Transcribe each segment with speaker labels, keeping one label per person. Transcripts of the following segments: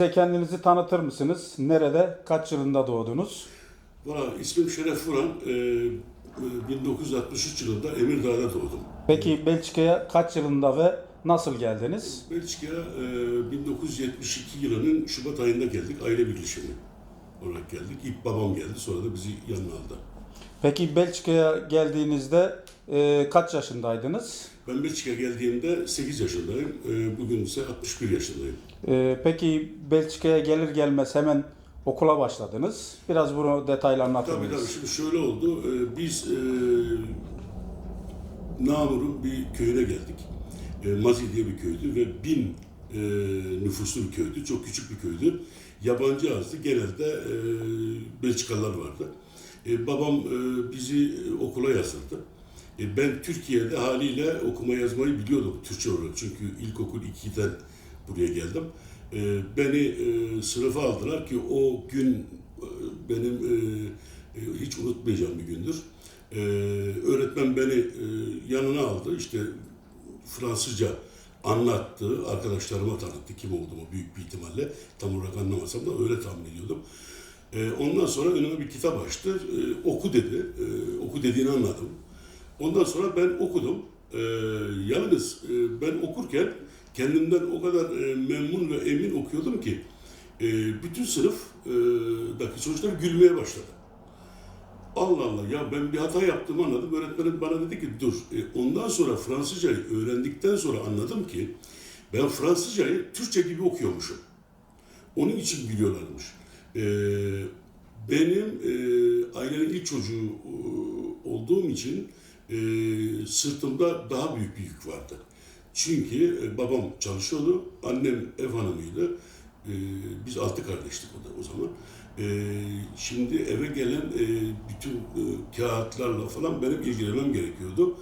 Speaker 1: Bize kendinizi tanıtır mısınız? Nerede, kaç yılında doğdunuz?
Speaker 2: Valla ismim Şeref Vuran. Ee, e, 1963 yılında Emirdağ'da doğdum.
Speaker 1: Peki Belçika'ya kaç yılında ve nasıl geldiniz?
Speaker 2: Belçika'ya e, 1972 yılının Şubat ayında geldik. Aile birleşimi olarak geldik. İlk babam geldi sonra da bizi yanına aldı.
Speaker 1: Peki Belçika'ya geldiğinizde e, kaç yaşındaydınız?
Speaker 2: Ben Belçika'ya geldiğimde 8 yaşındayım. E, bugün ise 61 yaşındayım.
Speaker 1: E, peki Belçika'ya gelir gelmez hemen okula başladınız. Biraz bunu detaylı anlatır
Speaker 2: Tabii tabii. Şimdi şöyle oldu. Ee, biz e, Namur'un bir köyüne geldik. E, Mazi diye bir köydü ve bin e, nüfuslu bir köydü. Çok küçük bir köydü. Yabancı azdı. Genelde e, Belçikalılar vardı. E, babam e, bizi okula yazdırdı. E, ben Türkiye'de haliyle okuma yazmayı biliyordum Türkçe olarak. Çünkü ilkokul 2'den buraya geldim. E, beni e, sınıfa aldılar ki o gün e, benim e, e, hiç unutmayacağım bir gündür. E, öğretmen beni e, yanına aldı. İşte Fransızca anlattı, arkadaşlarıma tanıttı kim olduğumu büyük bir ihtimalle. Tam olarak anlamasam da öyle tahmin ediyordum. E, ondan sonra önüme bir kitap açtı. E, oku dedi. E, oku dediğini anladım. Ondan sonra ben okudum. E, yalnız e, ben okurken kendimden o kadar e, memnun ve emin okuyordum ki e, bütün sınıftaki çocuklar gülmeye başladı. Allah Allah ya ben bir hata yaptığımı anladım. Öğretmenim bana dedi ki dur. E, ondan sonra Fransızcayı öğrendikten sonra anladım ki ben Fransızcayı Türkçe gibi okuyormuşum. Onun için gülüyorlarmış. E, benim e, ailenin ilk çocuğu e, olduğum için e, sırtımda daha büyük bir yük vardı. Çünkü e, babam çalışıyordu, annem ev hanımıydı. E, biz altı kardeştik o da o zaman. E, şimdi eve gelen bütün kağıtlarla falan benim ilgilenmem gerekiyordu.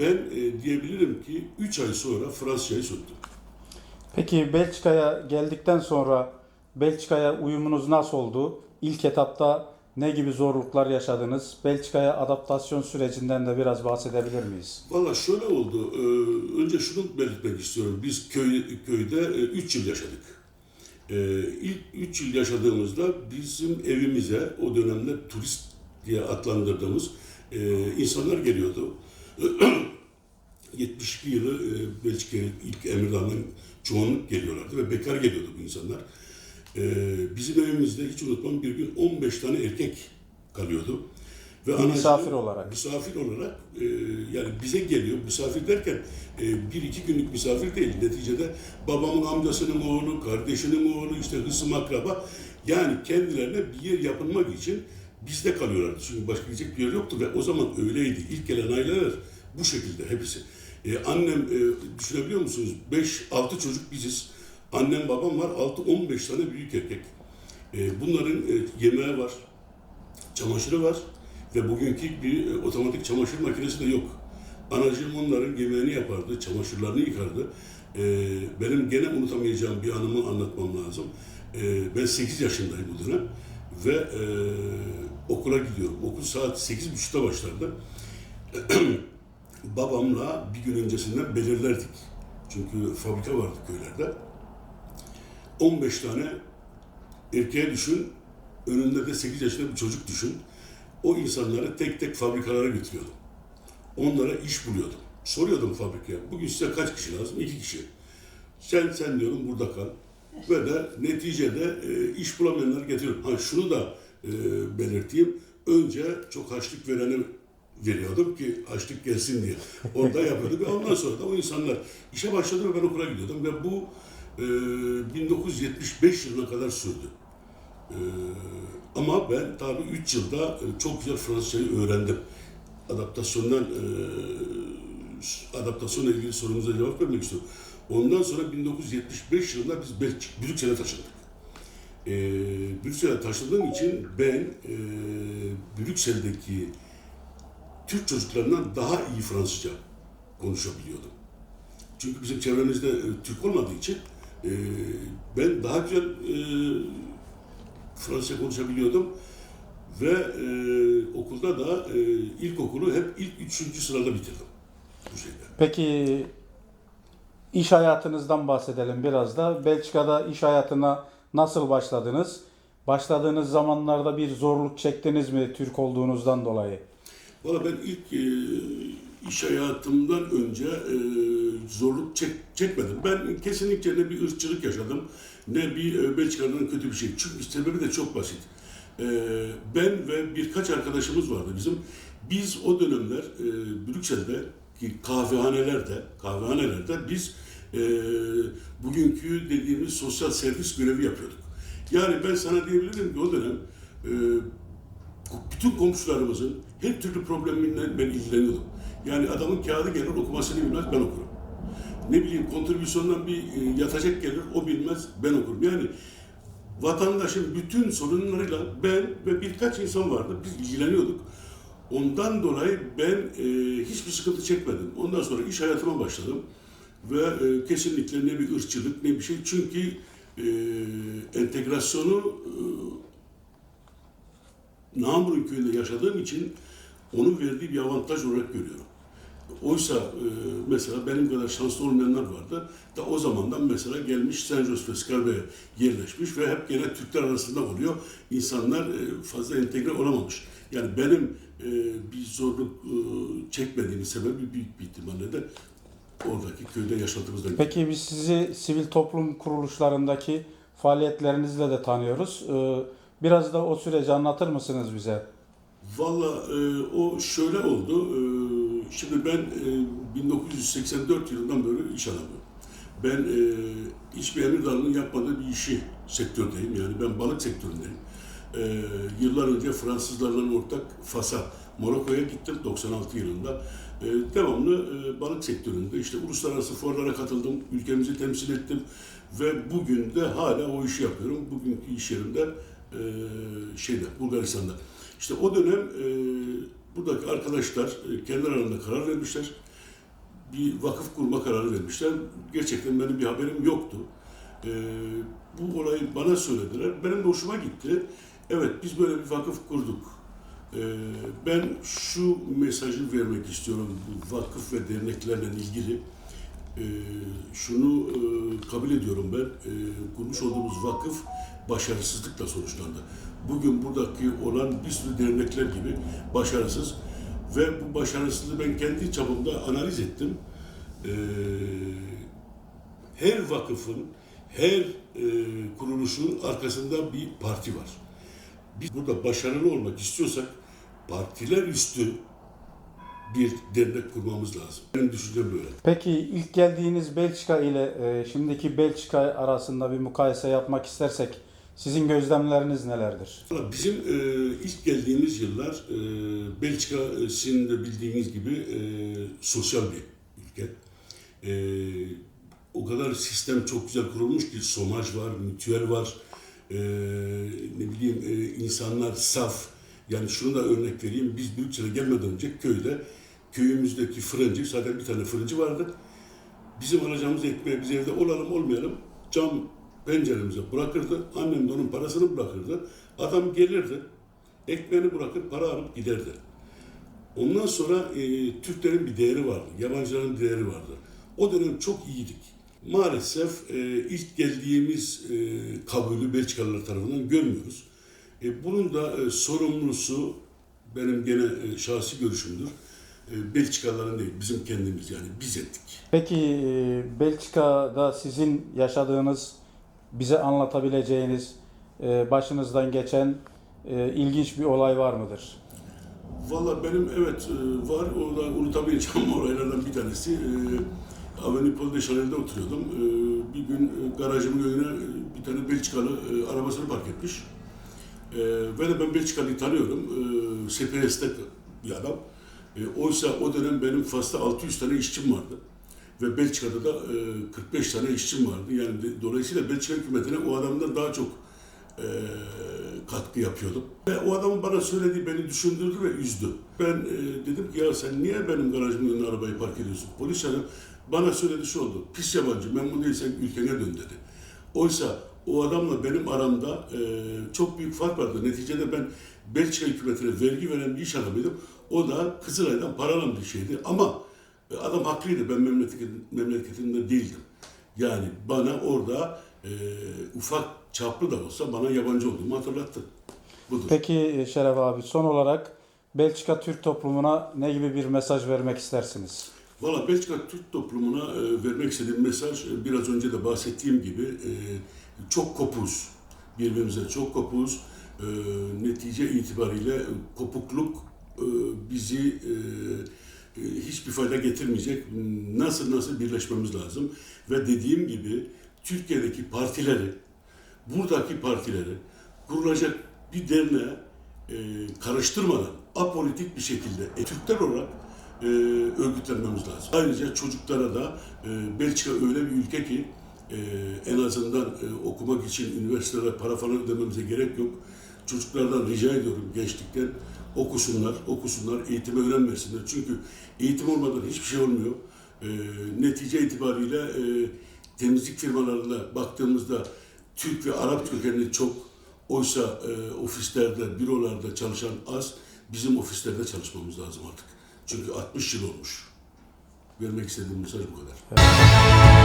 Speaker 2: Ben diyebilirim ki 3 ay sonra Fransızcayı söktüm.
Speaker 1: Peki Belçika'ya geldikten sonra Belçika'ya uyumunuz nasıl oldu? İlk etapta ne gibi zorluklar yaşadınız? Belçika'ya adaptasyon sürecinden de biraz bahsedebilir miyiz?
Speaker 2: Valla şöyle oldu. e, önce şunu belirtmek istiyorum. Biz köy, köyde 3 yıl yaşadık. E, ilk 3 yıl yaşadığımızda bizim evimize o dönemde turist diye adlandırdığımız e, insanlar geliyordu. 72 yılı e, Belçika'ya ilk Emirdağ'dan çoğunluk geliyorlardı ve bekar geliyordu bu insanlar. E, bizim evimizde hiç unutmam bir gün 15 tane erkek kalıyordu. Ve anacığım-
Speaker 1: Misafir olarak.
Speaker 2: misafir olarak e, yani bize geliyor. Misafir derken e, bir iki günlük misafir değil. Neticede babamın amcasının oğlu kardeşinin oğlu işte hısım akraba. Yani kendilerine bir yer yapılmak için bizde kalıyorlardı. Çünkü başka gidecek bir yer yoktu ve o zaman öyleydi. İlk gelen aileler bu şekilde hepsi. E, annem e, düşünebiliyor musunuz? 5-6 çocuk biziz annem babam var 6-15 tane büyük erkek E, bunların e, yemeği var çamaşırı var ve bugünkü bir e, otomatik çamaşır makinesi de yok. Anacığım onların yemeğini yapardı, çamaşırlarını yıkardı. E, benim gene unutamayacağım bir anımı anlatmam lazım. E, ben 8 yaşındayım bu dönem ve e, okula gidiyorum. Okul saat 8.30'da başlardı. Babamla bir gün öncesinden belirlerdik. Çünkü fabrika vardı köylerde. 15 tane erkeğe düşün, önünde de 8 yaşında bir çocuk düşün. O insanları tek tek fabrikalara götürüyordum. Onlara iş buluyordum. Soruyordum fabrikaya, bugün size kaç kişi lazım? İki kişi. Sen, sen diyorum burada kal. Ve de neticede e, iş bulamayanları getiriyorum. Ha şunu da e, belirteyim. Önce çok harçlık vereni veriyordum ki harçlık gelsin diye. Orada yapıyorduk ve ondan sonra da o insanlar işe başladı ve ben okula gidiyordum ve bu e, 1975 yılına kadar sürdü. Ee, ama ben tabii 3 yılda e, çok güzel Fransızcayı öğrendim. Adaptasyondan e, adaptasyonla ilgili sorunuza cevap vermek istiyorum. Ondan sonra 1975 yılında biz Brüksel'e taşındık. E, Brüksel'e taşındığım için ben e, Brüksel'deki Türk çocuklarından daha iyi Fransızca konuşabiliyordum. Çünkü bizim çevremizde e, Türk olmadığı için e, ben daha güzel e, Fransızca konuşabiliyordum. Ve e, okulda da e, ilkokulu hep ilk üçüncü sırada bitirdim. Bu şeyde.
Speaker 1: Peki iş hayatınızdan bahsedelim biraz da. Belçika'da iş hayatına nasıl başladınız? Başladığınız zamanlarda bir zorluk çektiniz mi Türk olduğunuzdan dolayı?
Speaker 2: Valla ben ilk e, iş hayatımdan önce e, zorluk çek, çekmedim. Ben kesinlikle ne bir ırkçılık yaşadım ne bir e, Belçika'dan kötü bir şey. Çünkü sebebi de çok basit. E, ben ve birkaç arkadaşımız vardı bizim. Biz o dönemler e, Brüksel'de ki kahvehanelerde, kahvehanelerde biz e, bugünkü dediğimiz sosyal servis görevi yapıyorduk. Yani ben sana diyebilirim ki o dönem e, bütün komşularımızın her türlü probleminden ben ilgileniyordum. Yani adamın kağıdı gelir okumasını bilmez ben okurum. Ne bileyim kontribüsyondan bir e, yatacak gelir o bilmez ben okurum. Yani vatandaşın bütün sorunlarıyla ben ve birkaç insan vardı biz ilgileniyorduk. Ondan dolayı ben e, hiçbir sıkıntı çekmedim. Ondan sonra iş hayatıma başladım. Ve e, kesinlikle ne bir ırkçılık ne bir şey. Çünkü e, entegrasyonu e, Namur'un köyünde yaşadığım için onun verdiği bir avantaj olarak görüyorum. Oysa e, mesela benim kadar şanslı olmayanlar vardı. Da o zamandan mesela gelmiş San Jose Scarbe'ye yerleşmiş ve hep gene Türkler arasında oluyor. İnsanlar e, fazla entegre olamamış. Yani benim e, bir zorluk e, çekmediğim sebebi büyük bir ihtimalle de oradaki köyde yaşadığımızdan.
Speaker 1: Peki biz sizi sivil toplum kuruluşlarındaki faaliyetlerinizle de tanıyoruz. Ee, Biraz da o süreci anlatır mısınız bize?
Speaker 2: Valla e, o şöyle oldu. E, şimdi ben e, 1984 yılından böyle iş adamıyım. Ben e, hiçbir emir dalının yapmadığı bir işi sektördeyim. Yani ben balık sektöründeyim. E, yıllar önce Fransızlarla ortak Fas'a, Morokko'ya gittim 96 yılında. E, devamlı e, balık sektöründe işte uluslararası fuarlara katıldım, ülkemizi temsil ettim ve bugün de hala o işi yapıyorum. Bugünkü iş yerimde e, şeyde Bulgaristan'da. İşte o dönem e, buradaki arkadaşlar e, kendi aralarında karar vermişler. Bir vakıf kurma kararı vermişler. Gerçekten benim bir haberim yoktu. E, bu olayı bana söylediler. Benim de hoşuma gitti. Evet biz böyle bir vakıf kurduk. E, ben şu mesajı vermek istiyorum bu vakıf ve derneklerle ilgili. E, şunu e, kabul ediyorum ben. E, kurmuş olduğumuz vakıf başarısızlıkla sonuçlandı. Bugün buradaki olan bir sürü dernekler gibi başarısız ve bu başarısızlığı ben kendi çapımda analiz ettim. Ee, her vakıfın, her e, kuruluşun arkasında bir parti var. Biz burada başarılı olmak istiyorsak partiler üstü bir dernek kurmamız lazım. Benim düşüncem böyle.
Speaker 1: Peki ilk geldiğiniz Belçika ile e, şimdiki Belçika arasında bir mukayese yapmak istersek sizin gözlemleriniz nelerdir?
Speaker 2: Valla Bizim e, ilk geldiğimiz yıllar e, Belçika e, sizin de bildiğiniz gibi e, sosyal bir ülke. E, o kadar sistem çok güzel kurulmuş ki somaj var, mütüel var, e, ne bileyim e, insanlar saf. Yani şunu da örnek vereyim. Biz Brüksel'e gelmeden önce köyde köyümüzdeki fırıncı, zaten bir tane fırıncı vardı. Bizim alacağımız ekmeği biz evde olalım olmayalım cam penceremize bırakırdı. Annem de onun parasını bırakırdı. Adam gelirdi. Ekmeğini bırakır para alıp giderdi. Ondan sonra e, Türklerin bir değeri vardı. Yabancıların bir değeri vardı. O dönem çok iyiydik. Maalesef e, ilk geldiğimiz e, kabulü Belçikalılar tarafından görmüyoruz. E, bunun da e, sorumlusu benim gene e, şahsi görüşümdür. E, Belçikalıların değil, bizim kendimiz yani biz ettik.
Speaker 1: Peki e, Belçika'da sizin yaşadığınız, bize anlatabileceğiniz, e, başınızdan geçen e, ilginç bir olay var mıdır?
Speaker 2: Valla benim evet var. O da unutamayacağım olaylardan bir tanesi. Avenue Paul de Chanel'de oturuyordum. Bir gün garajımın önüne bir tane Belçikalı arabasını park etmiş. Ve de ben Belçikalı'yı tanıyorum. E, SPS'te bir adam. E, oysa o dönem benim Fas'ta 600 tane işçim vardı. Ve Belçika'da da e, 45 tane işçim vardı. Yani de- dolayısıyla Belçika hükümetine o adamdan daha çok e, katkı yapıyordum. Ve o adamın bana söylediği beni düşündürdü ve üzdü. Ben e, dedim ki ya sen niye benim garajımın önüne arabayı park ediyorsun? Polis hanım bana söyledi şu oldu. Pis yabancı memnun değilsen ülkene dön dedi. Oysa o adamla benim aramda e, çok büyük fark vardı. Neticede ben Belçika hükümetine vergi veren bir iş adamıydım. O da Kızılay'dan para alan bir şeydi. Ama e, adam haklıydı. Ben memleketim, memleketimde değildim. Yani bana orada e, ufak çaplı da olsa bana yabancı olduğumu hatırlattı. Budur.
Speaker 1: Peki e, Şeref abi son olarak Belçika Türk toplumuna ne gibi bir mesaj vermek istersiniz?
Speaker 2: Valla Belçika Türk toplumuna e, vermek istediğim mesaj e, biraz önce de bahsettiğim gibi e, çok kopuz. Birbirimize çok kopuz. Netice itibariyle kopukluk bizi hiçbir fayda getirmeyecek. Nasıl nasıl birleşmemiz lazım. Ve dediğim gibi Türkiye'deki partileri, buradaki partileri kurulacak bir derneğe karıştırmadan apolitik bir şekilde e, Türkler olarak e, örgütlenmemiz lazım. Ayrıca çocuklara da e, Belçika öyle bir ülke ki e, en azından e, okumak için üniversitelere para falan ödememize gerek yok. Çocuklardan rica ediyorum gençlikten okusunlar, okusunlar, eğitimi öğrenmesinler. Çünkü eğitim olmadan hiçbir şey olmuyor. E, netice itibariyle e, temizlik firmalarına baktığımızda Türk ve Arap kökenli çok oysa e, ofislerde, bürolarda çalışan az. Bizim ofislerde çalışmamız lazım artık. Çünkü 60 yıl olmuş. Vermek istediğim mesaj bu kadar.